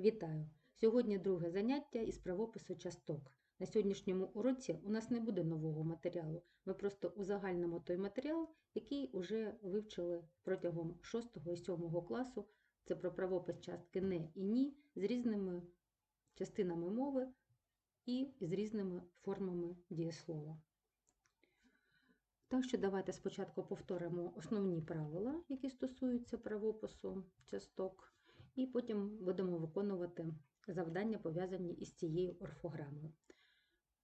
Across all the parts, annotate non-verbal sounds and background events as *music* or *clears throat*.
Вітаю! Сьогодні друге заняття із правопису часток. На сьогоднішньому уроці у нас не буде нового матеріалу. Ми просто узагальнимо той матеріал, який вже вивчили протягом 6 і 7 класу. Це про правопис частки не і ні з різними частинами мови і з різними формами дієслова. Так що давайте спочатку повторимо основні правила, які стосуються правопису часток, і потім будемо виконувати завдання, пов'язані із цією орфограмою.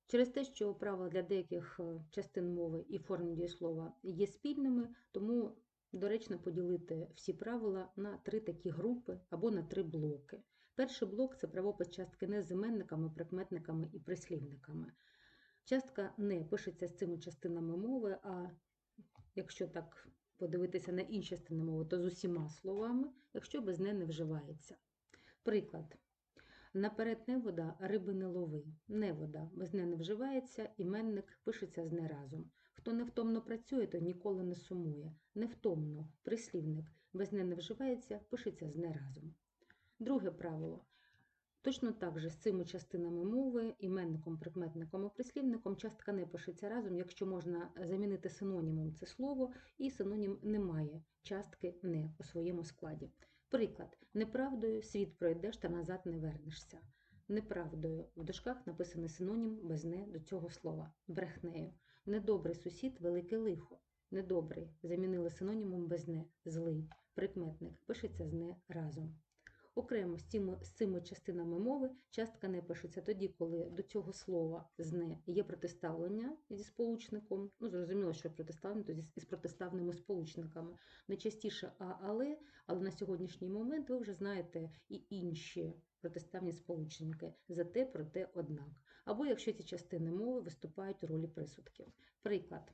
Через те, що правила для деяких е, частин мови і форм дієслова є спільними, тому доречно поділити всі правила на три такі групи або на три блоки. Перший блок це правопис частки не з іменниками, прикметниками і прислівниками. Частка не пишеться з цими частинами мови, а якщо так подивитися на інші частини мови, то з усіма словами, якщо без не не вживається. Приклад. Наперед невода, риби не лови. Невода, без не не вживається, іменник пишеться з не разом. Хто невтомно працює, то ніколи не сумує. Невтомно, прислівник, без не не вживається, пишеться з не. Друге правило. Точно так же з цими частинами мови, іменником, прикметником і прислівником частка не пишеться разом, якщо можна замінити синонімом це слово, і синонім не має частки не у своєму складі. Приклад, неправдою світ пройдеш та назад не вернешся. Неправдою в дужках написаний синонім без не до цього слова. Брехнею. Недобрий сусід велике лихо. Недобрий замінили синонімом без не злий. Прикметник пишеться з не разом. Окремо з цими, з цими частинами мови частка не пишеться тоді, коли до цього слова з не є протиставлення зі сполучником. Ну, зрозуміло, що протиставлення то із протиставними сполучниками. Найчастіше а, але, але на сьогоднішній момент ви вже знаєте і інші протиставні сполучники зате, проте, однак. Або якщо ці частини мови виступають у ролі присудків. Приклад.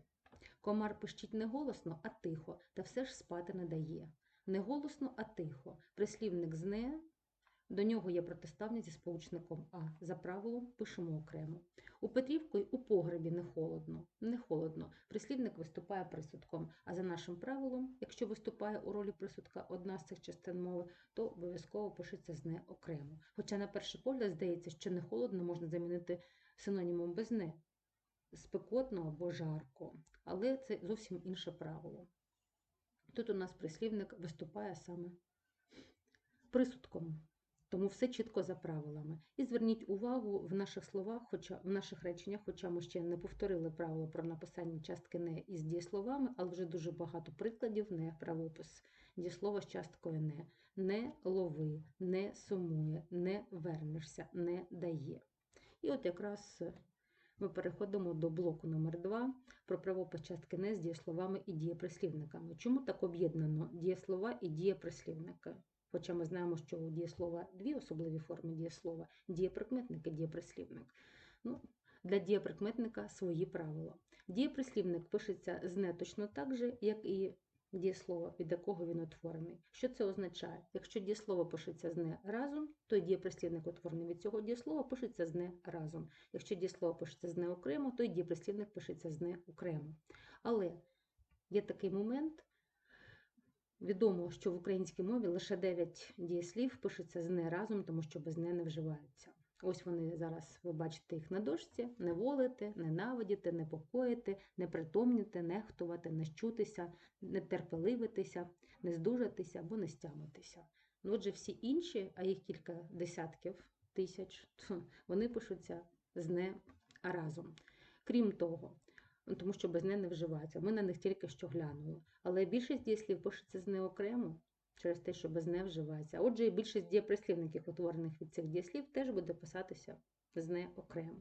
Комар пищить не голосно, а тихо, та все ж спати не дає. Не голосно, а тихо. Прислівник з не, до нього є протиставні зі сполучником А. За правилом пишемо окремо. У Петрівку у погребі не холодно. Не холодно. Прислівник виступає присудком. А за нашим правилом, якщо виступає у ролі присудка одна з цих частин мови, то обов'язково пишеться з не окремо. Хоча, на перший погляд, здається, що не холодно можна замінити синонімом без не спекотно або жарко. Але це зовсім інше правило. Тут у нас прислівник виступає саме присудком, тому все чітко за правилами. І зверніть увагу в наших словах, хоча в наших реченнях, хоча ми ще не повторили правило про написання частки не із дієсловами, але вже дуже багато прикладів не правопис. Дієслова з часткою не. Не лови, не сумує, не вернешся, не дає. І от якраз ми переходимо до блоку номер 2 про правопис частки не з дієсловами і дієприслівниками. Чому так об'єднано дієслова і дієприслівники? Хоча ми знаємо, що у дієслова дві особливі форми дієслова дієприкметник і дієприслівник. Ну, Для дієприкметника свої правила. Дієприслівник пишеться з не так же, як і дієслово, від якого він утворений. Що це означає? Якщо дієслово пишеться з не разом, то дієприслівник утворений від цього дієслова пишеться з не разом. Якщо дієслово пишеться з не окремо, то й дієприслівник пишеться з не окремо. Але є такий момент. Відомо, що в українській мові лише 9 дієслів пишеться з не разом, тому що без не не вживаються. Ось вони зараз, ви бачите їх на дошці: не волити, ненавидіти, непокоїти, непритомніти, нехтувати, нещутися, нетерпеливитися, не здужатися або не стямитися. Ну, Отже, всі інші, а їх кілька десятків тисяч, вони пишуться з не разом. Крім того, ну, тому що без не не вживаються. Ми на них тільки що глянули. Але більшість дієслів пишеться з не окремо через те, що без не вживається. Отже, і більшість дієприслівників, утворених від цих дієслів, теж буде писатися з не окремо.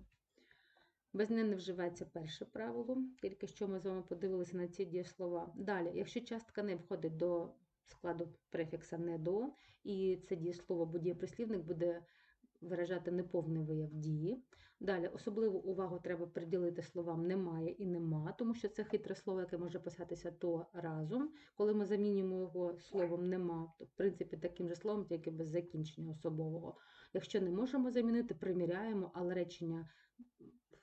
Без не не вживається перше правило, тільки що ми з вами подивилися на ці дієслова. Далі, якщо частка не входить до складу префікса не до, і це дієслово або дієприслівник буде виражати неповний вияв дії. Далі особливу увагу треба приділити словам немає і нема, тому що це хитре слово, яке може писатися то разом. Коли ми замінюємо його словом нема, то в принципі таким же словом, тільки без закінчення особового. Якщо не можемо замінити, приміряємо, але речення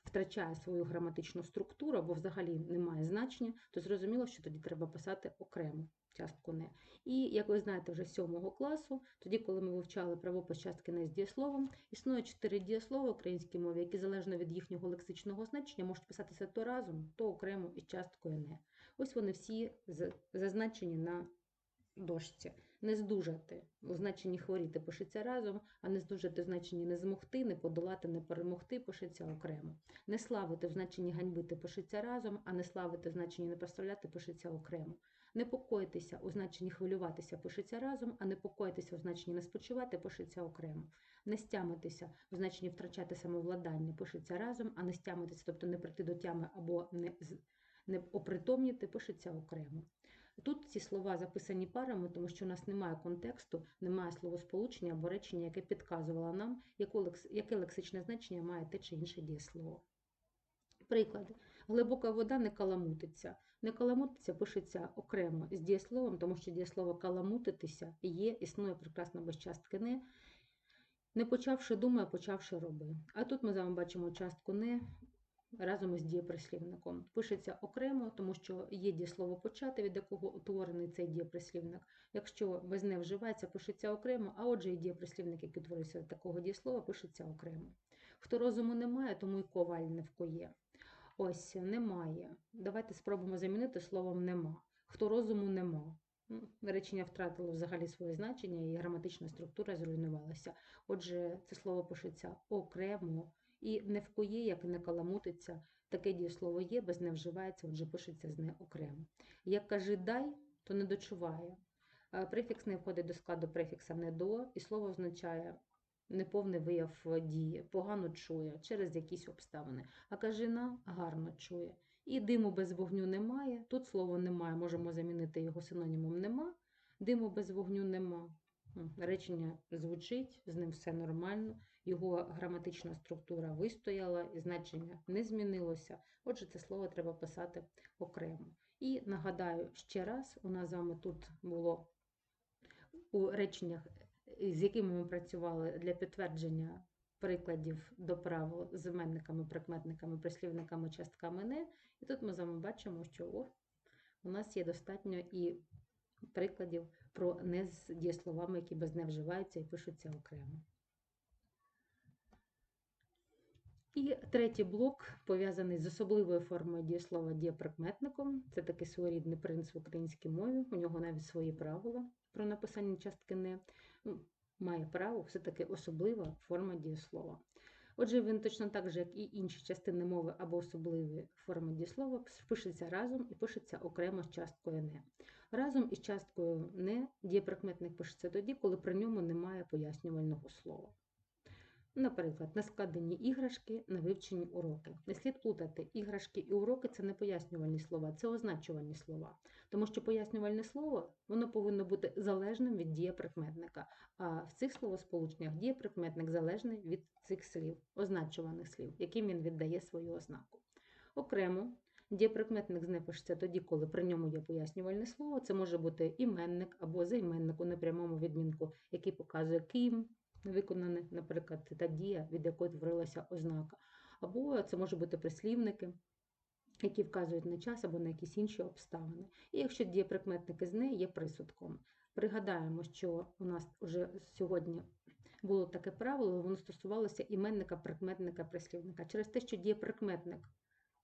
втрачає свою граматичну структуру або взагалі не має значення, то зрозуміло, що тоді треба писати окремо частку не. І, як ви знаєте, вже з 7 класу, тоді, коли ми вивчали правопис частки не з дієсловом, існує чотири дієслова українській мові, які залежно від їхнього лексичного значення можуть писатися то разом, то окремо із часткою не. Ось вони всі зазначені на дошці. Не здужати у значенні хворіти пишеться разом, а не здужати в значенні не змогти, не подолати, не перемогти пишеться окремо. Не славити в значенні ганьбити пишеться разом, а не славити в значенні не прославляти пишеться окремо. Непокоїтися у значенні хвилюватися пишеться разом, а непокоїтися у значенні не спочивати пишеться окремо. Не стямитися у значенні втрачати самовладання пишеться разом, а не стямитися, тобто не прийти до тями або не, не опритомніти пишеться окремо. Тут ці слова записані парами, тому що у нас немає контексту, немає словосполучення або речення, яке підказувало нам, яке лексичне значення має те чи інше дієслово. Приклади. Глибока вода не каламутиться. Не каламутиться пишеться окремо з дієсловом, тому що дієслово каламутитися є, існує прекрасно без частки не. Не почавши думай, а почавши роби. А тут ми з вами бачимо частку не разом із дієприслівником. Пишеться окремо, тому що є дієслово почати, від якого утворений цей дієприслівник. Якщо без не вживається, пишеться окремо, а отже і дієприслівник, який утворився від такого дієслова, пишеться окремо. Хто розуму не має, тому і коваль не вкує. Ось немає. Давайте спробуємо замінити словом нема. Хто розуму нема. Ну, Речення втратило взагалі своє значення і граматична структура зруйнувалася. Отже, це слово пишеться окремо і не вкує, як не каламутиться. Таке дієслово є, без не вживається, отже, пишеться з не окремо. Як каже дай, то не дочуває. Е, Префікс не входить до складу префікса не до, і слово означає неповний вияв дії, погано чує через якісь обставини. А кажина гарно чує. І диму без вогню немає. Тут слово немає, можемо замінити його синонімом нема. Диму без вогню нема. Речення звучить, з ним все нормально, його граматична структура вистояла, і значення не змінилося. Отже, це слово треба писати окремо. І нагадаю ще раз, у нас з вами тут було у реченнях, е, з якими ми працювали для підтвердження прикладів до правил з іменниками, прикметниками, прислівниками, частками не. І тут ми з вами бачимо, що о, у нас є достатньо і прикладів про не з дієсловами, які без не вживаються і пишуться окремо. І третій блок пов'язаний з особливою формою дієслова дієприкметником. Це такий своєрідний принц в українській мові. У нього навіть свої правила про написання частки не Має право все-таки особлива форма дієслова. Отже, він точно так же, як і інші частини мови або особливі форми дієслова, пишеться разом і пишеться окремо з часткою не. Разом із часткою не дієприкметник пишеться тоді, коли при ньому немає пояснювального слова. Наприклад, на складені іграшки, на вивчені уроки. Не слід плутати іграшки і уроки це не пояснювальні слова, це означувальні слова. Тому що пояснювальне слово воно повинно бути залежним від дієприкметника. А в цих словосполученнях дієприкметник залежний від цих слів, означуваних слів, яким він віддає свою ознаку. Окремо, дієприкметник знепишеться тоді, коли при ньому є пояснювальне слово. Це може бути іменник або займенник у непрямому відмінку, який показує ким виконане, наприклад, та дія, від якої творилася ознака. Або це може бути прислівники, які вказують на час або на якісь інші обставини. І якщо дієприкметники з неї є присудком. Пригадаємо, що у нас вже сьогодні було таке правило, воно стосувалося іменника, прикметника, прислівника. Через те, що дієприкметник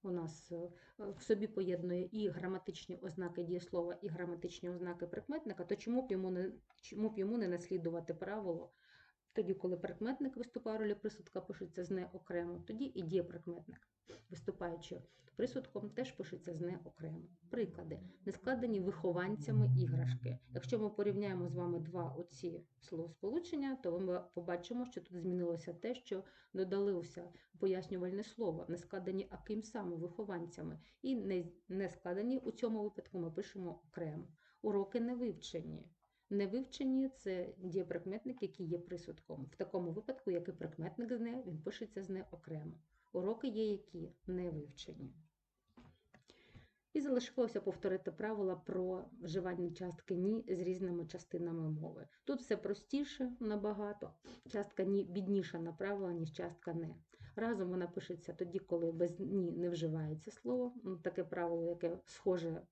у нас е, в собі поєднує і граматичні ознаки дієслова, і граматичні ознаки прикметника, то чому б йому не, чому б йому не наслідувати правило? Тоді, коли прикметник виступає ролі присудка, пишеться з не окремо, тоді і дієприкметник, виступаючи присудком, теж пишеться з не окремо. Приклади. Не складені вихованцями іграшки. Якщо ми порівняємо з вами два оці словосполучення, то ми побачимо, що тут змінилося те, що додалося пояснювальне слово, не складені а ким саме вихованцями. І не складені у цьому випадку ми пишемо окремо. Уроки не вивчені. Невивчені це дієприкметник, який є присудком. В такому випадку, як і прикметник з не, він пишеться з не окремо. Уроки є, які не вивчені. І залишилося повторити правила про вживання частки ні з різними частинами мови. Тут все простіше набагато. Частка ні бідніша направила, ніж частка не. Разом вона пишеться тоді, коли без ні не вживається слово. Ну, Таке правило, яке схоже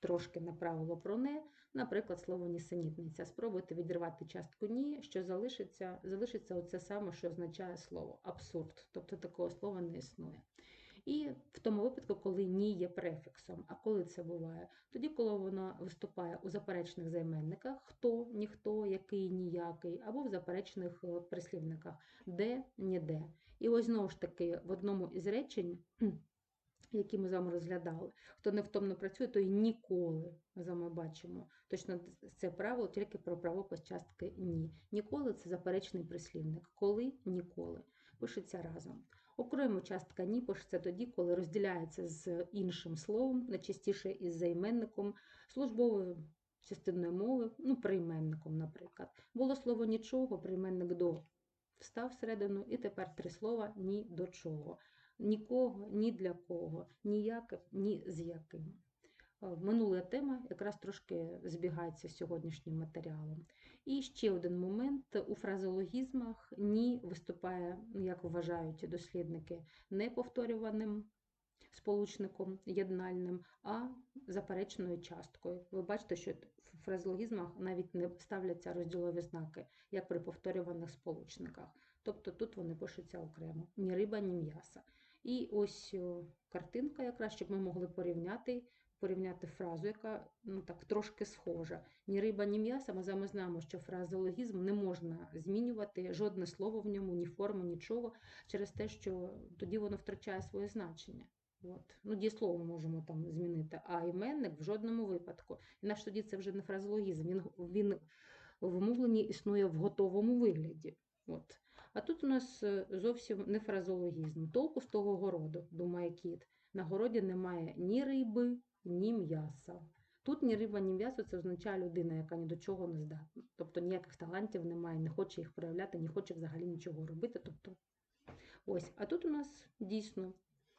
трошки на правило про не. Наприклад, слово нісенітниця. Спробуйте відірвати частку ні, що залишиться, залишиться оце саме, що означає слово абсурд. Тобто такого слова не існує. І в тому випадку, коли ні є префіксом. А коли це буває? Тоді, коли воно виступає у заперечних займенниках хто, ніхто, який, ніякий, або в заперечних е, прислівниках де, ніде. І ось знову ж таки в одному із речень, які ми з вами розглядали, хто невтомно працює, той ніколи ми з вами бачимо. Точно це правило тільки про правопис частки ні. Ніколи це заперечний прислівник. Коли ніколи. Пишеться разом. Окремо частка ні пишеться тоді, коли розділяється з іншим словом, найчастіше із займенником, службовою частиною мови, ну, прийменником, наприклад. Було слово нічого, прийменник до встав всередину, і тепер три слова ні до чого. Нікого, ні для кого, ніяк, ні з яким. Е, Минула тема якраз трошки збігається з сьогоднішнім матеріалом. І ще один момент у фразеологізмах ні виступає, як вважають дослідники, не повторюваним сполучником єднальним, а заперечною часткою. Ви бачите, що в фразеологізмах навіть не ставляться розділові знаки, як при повторюваних сполучниках. Тобто тут вони пишуться окремо: ні риба, ні м'яса. І ось картинка, якраз, щоб ми могли порівняти порівняти фразу, яка ну так трошки схожа. Ні риба, ні м'ясо. Ми з вами знаємо, що фразеологізм не можна змінювати, жодне слово в ньому, ні форму, нічого, через те, що тоді воно втрачає своє значення. От. Ну, дієслово ми можемо там змінити, а іменник в жодному випадку. Інакше тоді це вже не фразеологізм, він, він в мовленні існує в готовому вигляді. Нас е, зовсім не фразеологізм. Толку з того городу, думає кіт. На городі немає ні риби, ні м'яса. Тут ні риба, ні м'ясо це означає людина, яка ні до чого не здатна. Тобто ніяких талантів немає, не хоче їх проявляти, не хоче взагалі нічого робити. Тобто, ось. А тут у нас дійсно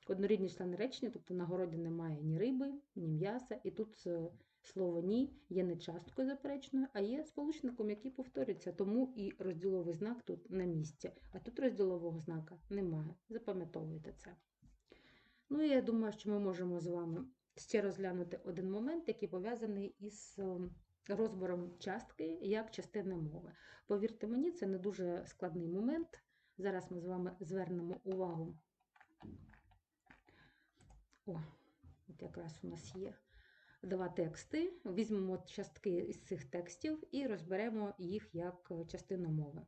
однорідні члени речення, тобто на городі немає ні риби, ні м'яса, і тут е, слово ні є не часткою заперечною, а є сполучником, який повторюється. Тому і розділовий знак тут на місці. А тут розділового знака немає. Запам'ятовуйте це. Ну і я думаю, що ми можемо з вами ще розглянути один момент, який пов'язаний із ем, розбором частки як частини мови. Повірте мені, це не дуже складний момент. Зараз ми з вами звернемо увагу. О, от якраз у нас є два тексти. Візьмемо частки із цих текстів і розберемо їх як частину мови.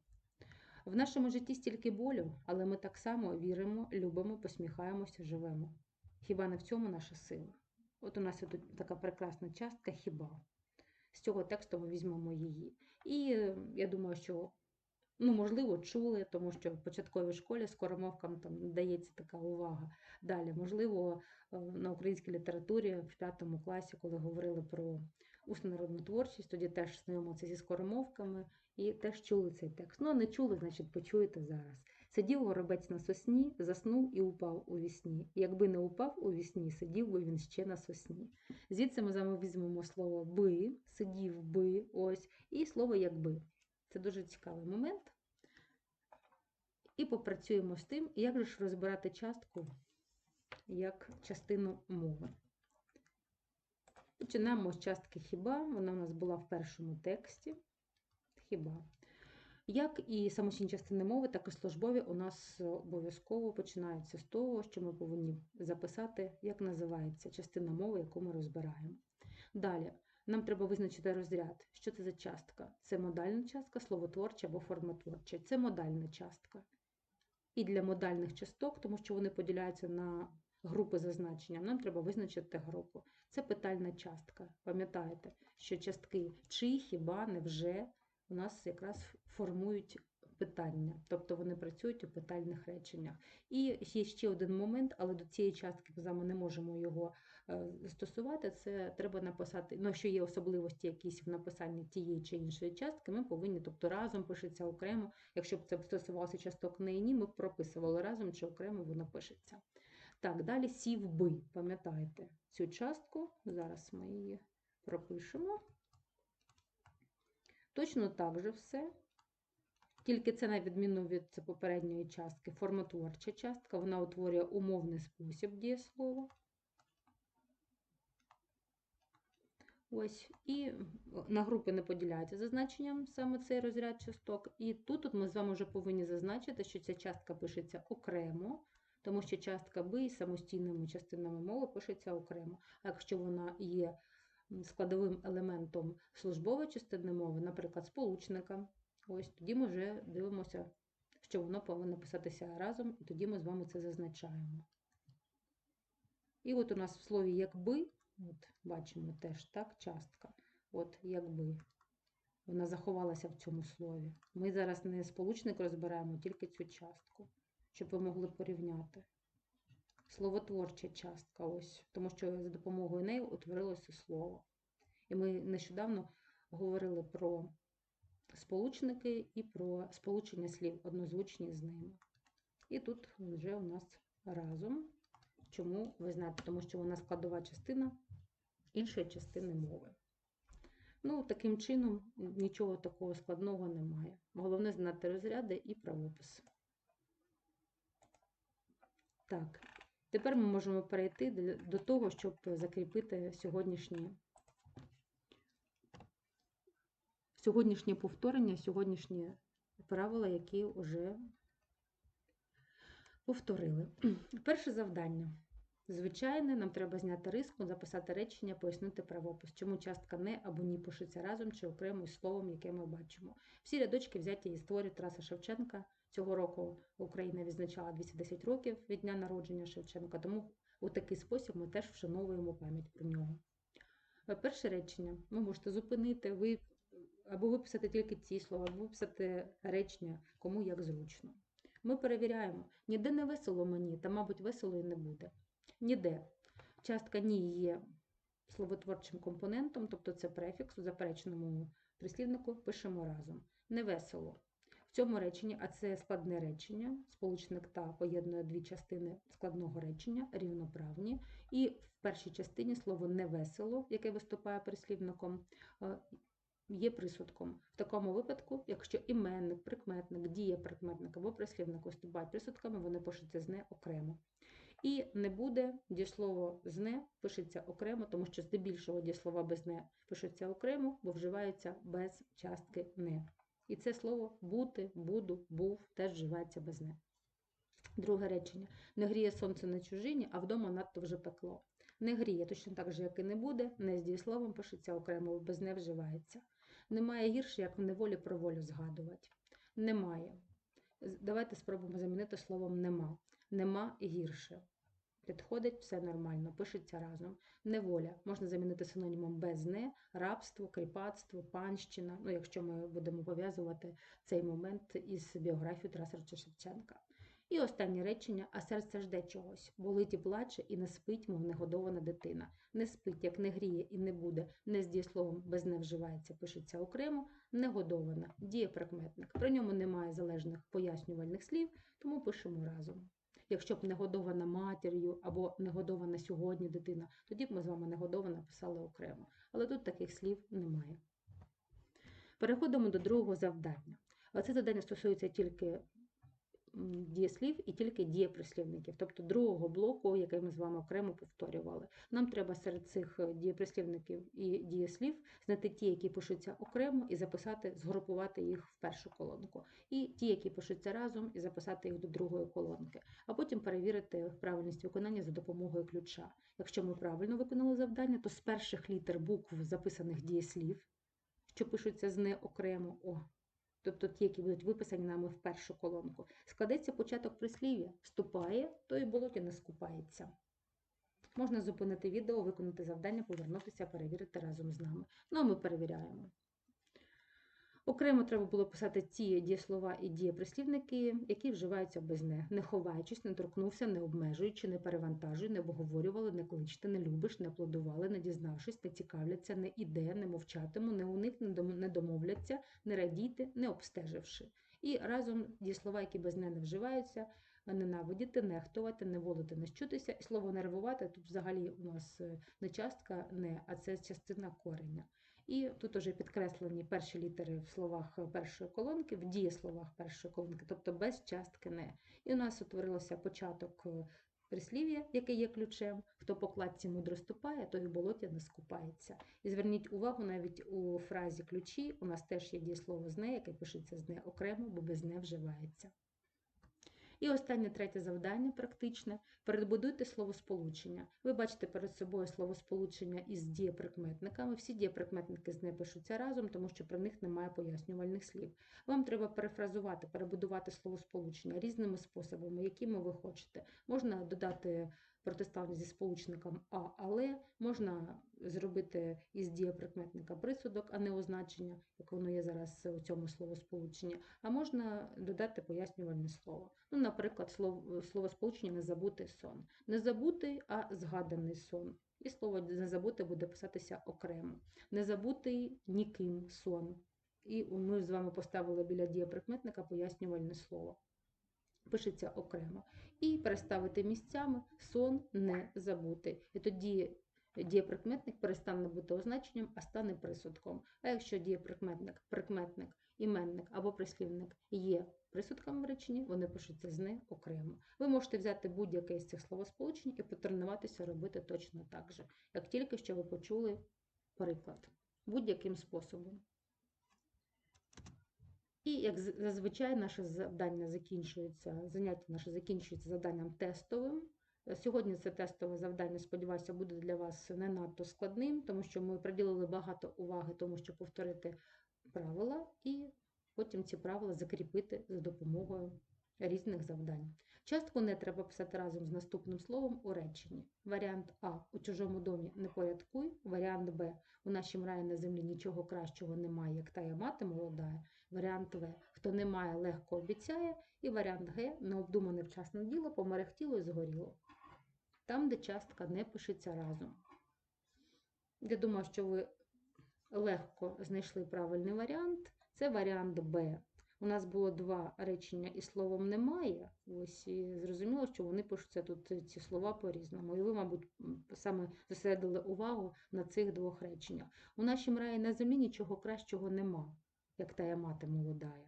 В нашому житті стільки болю, але ми так само віримо, любимо, посміхаємося, живемо. Хіба не в цьому наша сила? От у нас тут така прекрасна частка хіба. З цього тексту ми візьмемо її. І е, я думаю, що, ну, можливо, чули, тому що в початковій школі скоромовкам там дається така увага. Далі, можливо, е, на українській літературі в п'ятому класі, коли говорили про усну народну творчість, тоді теж знайомилися зі скоромовками і теж чули цей текст. Ну, а не чули, значить, почуєте зараз. Сидів горобець на сосні, заснув і упав у вісні. Якби не упав у вісні, сидів би він ще на сосні. Звідси ми з вами візьмемо слово би, сидів би, ось, і слово якби. Це дуже цікавий момент. І попрацюємо з тим, як же ж розбирати частку як частину мови. Починаємо з частки хіба. Вона у нас була в першому тексті. Хіба. Як і самостійні частини мови, так і службові у нас обов'язково починаються з того, що ми повинні записати, як називається частина мови, яку ми розбираємо. Далі, нам треба визначити розряд. Що це за частка? Це модальна частка, словотворча або формотворча. Це модальна частка. І для модальних часток, тому що вони поділяються на групи за значенням, нам треба визначити групу. Це питальна частка. Пам'ятаєте, що частки чи, хіба, невже у нас якраз формують питання, тобто вони працюють у питальних реченнях. І є ще один момент, але до цієї частки ми не можемо його застосувати. Це треба написати, ну, якщо є особливості якісь в написанні тієї чи іншої частки, ми повинні, тобто разом пишеться окремо. Якщо б це стосувалося часток не і ні, ми б прописували разом чи окремо воно пишеться. Так, далі сів би, пам'ятаєте цю частку, зараз ми її пропишемо. Точно так же все. Тільки це, на відміну від попередньої частки, формотворча частка, вона утворює умовний спосіб дієслова. Ось, і на групи не поділяється за значенням саме цей розряд часток. І тут от ми з вами вже повинні зазначити, що ця частка пишеться окремо, тому що частка Б із самостійними частинами мови пишеться окремо. А якщо вона є складовим елементом службової частини мови, наприклад, сполучника, ось тоді ми вже дивимося, що воно повинно писатися разом, і тоді ми з вами це зазначаємо. І от у нас в слові якби, от бачимо теж так, частка, от якби. Вона заховалася в цьому слові. Ми зараз не сполучник розбираємо, тільки цю частку, щоб ви могли порівняти. Словотворча частка, ось, тому що за допомогою неї утворилося слово. І ми нещодавно говорили про сполучники і про сполучення слів, однозвучні з ними. І тут вже у нас разом. Чому ви знаєте? Тому що вона складова частина іншої частини мови. Ну, таким чином, нічого такого складного немає. Головне знати розряди і правопис. Так, тепер ми можемо перейти до того, щоб закріпити сьогоднішнє, сьогоднішнє повторення, сьогоднішні правила, які вже повторили. *clears throat* Перше завдання. Звичайне, нам треба зняти риску, записати речення, пояснити правопис, чому частка не або ні пишеться разом чи окремо із словом, яке ми бачимо. Всі рядочки взяті із творів Тараса Шевченка. Цього року Україна відзначала 210 років від дня народження Шевченка, тому у такий спосіб ми теж вшановуємо пам'ять про нього. Е, Перше речення ви можете зупинити, ви або виписати тільки ці слова, або виписати речення, кому як зручно. Ми перевіряємо, ніде не весело мені, та, мабуть, весело і не буде. Ніде. Частка ні є словотворчим компонентом, тобто це префікс у запереченому прислівнику пишемо разом. Невесело. В цьому реченні, а це складне речення, сполучник та поєднує дві частини складного речення, рівноправні. І в першій частині слово невесело, яке виступає прислівником, е, є присудком. В такому випадку, якщо іменник, прикметник, дієприкметник або прислівник виступають присудками, вони пишуться з не окремо. І не буде дієслово зне пишеться окремо, тому що здебільшого дієслова без не пишуться окремо, бо вживаються без частки не. І це слово бути, буду, був теж вживається без не. Друге речення. Не гріє сонце на чужині, а вдома надто вже пекло. Не гріє, точно так же, як і не буде, не з дієсловом пишеться окремо, без не вживається. Немає гірше, як в неволі про волю згадувати. Немає. Давайте спробуємо замінити словом нема. Нема гірше. Підходить все нормально, пишеться разом. Неволя можна замінити синонімом без не, рабство, кріпацтво, панщина. Ну, якщо ми будемо пов'язувати цей момент із біографією Тараса Шевченка. І останнє речення: а серце жде чогось, болить і плаче, і не спить, мов негодована дитина. Не спить, як не гріє і не буде, не з дієсловом без не вживається, пишеться окремо, негодована, дієприкметник. При ньому немає залежних пояснювальних слів, тому пишемо разом. Якщо б не годована матір'ю або не годована сьогодні дитина, тоді б ми з вами не годована писали окремо. Але тут таких слів немає. Переходимо до другого завдання. Це завдання стосується тільки дієслів і тільки дієприслівників, тобто другого блоку, який ми з вами окремо повторювали. Нам треба серед цих е, дієприслівників і дієслів знайти ті, які пишуться окремо, і записати, згрупувати їх в першу колонку, і ті, які пишуться разом, і записати їх до другої колонки, а потім перевірити правильність виконання за допомогою ключа. Якщо ми правильно виконали завдання, то з перших літер букв записаних дієслів, що пишуться з не окремо, о, тобто ті, які будуть виписані нами в першу колонку, складеться початок прислів'я. Вступає, то і болоті не скупається. Можна зупинити відео, виконати завдання, повернутися, перевірити разом з нами. Ну, а ми перевіряємо. Окремо треба було писати ті дієслова і дієприслівники, які вживаються без не, не ховаючись, не торкнувся, не обмежуючи, не перевантажуй, не обговорювали, не кличте, не любиш, не аплодували, не дізнавшись, не цікавляться, не іде, не мовчатиму, не уник, не домовляться, не радійте, не обстеживши. І разом дієслова, які без не не вживаються, ненавидіти, нехтувати, не волити, не щутися. І слово нервувати тут взагалі у нас е, не частка не, а це частина кореня. І тут уже підкреслені перші літери в словах першої колонки, в дієсловах першої колонки, тобто без частки не. І у нас утворилося початок е, прислів'я, яке є ключем. Хто по кладці мудро ступає, той в болоті не скупається. І зверніть увагу, навіть у фразі ключі у нас теж є дієслово з не, яке пишеться з не окремо, бо без не вживається. І останнє третє завдання практичне. Перебудуйте словосполучення. Ви бачите перед собою словосполучення із дієприкметниками. Всі дієприкметники з не пишуться разом, тому що про них немає пояснювальних слів. Вам треба перефразувати, перебудувати словосполучення різними способами, якими ви хочете. Можна додати протиставник зі сполучником а, але можна зробити із дієприкметника присудок, а не означення, як воно є зараз у цьому словосполученні, а можна додати пояснювальне слово. Ну, наприклад, слово, словосполучення незабутий сон. Не забутий, а згаданий сон. І слово незабутий буде писатися окремо. Незабутий ніким сон. І ми з вами поставили біля дієприкметника пояснювальне слово. Пишеться окремо. І переставити місцями сон не забутий. І тоді дієприкметник перестане бути означенням, а стане присудком. А якщо дієприкметник, прикметник, іменник або прислівник є присудками в реченні, вони пишуться з не окремо. Ви можете взяти будь-яке з цих словосполучень і потренуватися робити точно так же, як тільки що ви почули приклад, будь-яким способом. І як зазвичай наше завдання закінчується, заняття наше закінчується завданням тестовим. Е, Сьогодні це тестове завдання, сподіваюся, буде для вас не надто складним, тому що ми приділили багато уваги тому, щоб повторити правила, і потім ці правила закріпити за допомогою різних завдань. Частку не треба писати разом з наступним словом у реченні. Варіант А у чужому домі не порядкуй. Варіант Б у нашім раї на землі нічого кращого немає, як тая мати молодая. Варіант В хто не має, легко обіцяє. І варіант Г необдумане вчасне діло, померехтіло і згоріло. Там, де частка не пишеться разом. Я думаю, що ви легко знайшли правильний варіант. Це варіант Б. У нас було два речення із словом немає. Ось і зрозуміло, що вони пишуться тут е, ці слова по-різному. І ви, мабуть, саме зосередили увагу на цих двох реченнях. У нашім раї на землі нічого кращого нема, як тая мати молодая.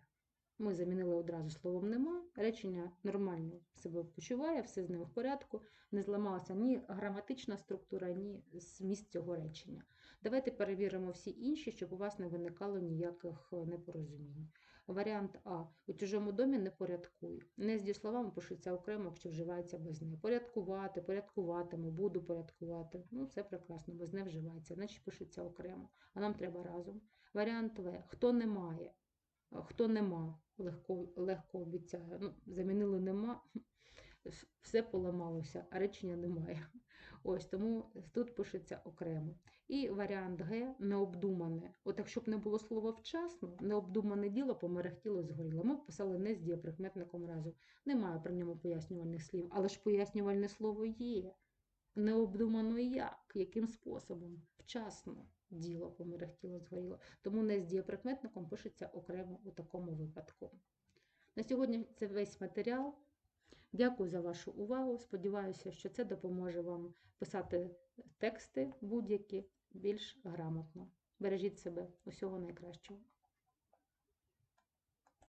Ми замінили одразу словом нема. Речення нормально себе почуває, все з ним в порядку. Не зламалася ні граматична структура, ні зміст цього речення. Давайте перевіримо всі інші, щоб у вас не виникало ніяких непорозумінь. Варіант А. У чужому домі не порядкуй. Не з дієсловами пишеться окремо, якщо вживається без не. Порядкувати, порядкуватиму, буду порядкувати. Ну, це прекрасно, без не вживається, значить пишеться окремо. А нам треба разом. Варіант В. Хто не має, хто нема, легко, легко обіцяє. Ну, замінили нема, все поламалося, а речення немає. Ось тому тут пишеться окремо. І варіант Г необдумане. От якщо б не було слова вчасно, необдумане діло померехтіло згоріло. Ми писали не з дієприкметником разом. Немає при ньому пояснювальних слів, але ж пояснювальне слово є. Необдумано як, яким способом? Вчасно діло померехтіло згоріло. Тому не з дієприкметником пишеться окремо у такому випадку. На сьогодні це весь матеріал. Дякую за вашу увагу. Сподіваюся, що це допоможе вам писати тексти будь-які більш грамотно. Бережіть себе. Усього найкращого.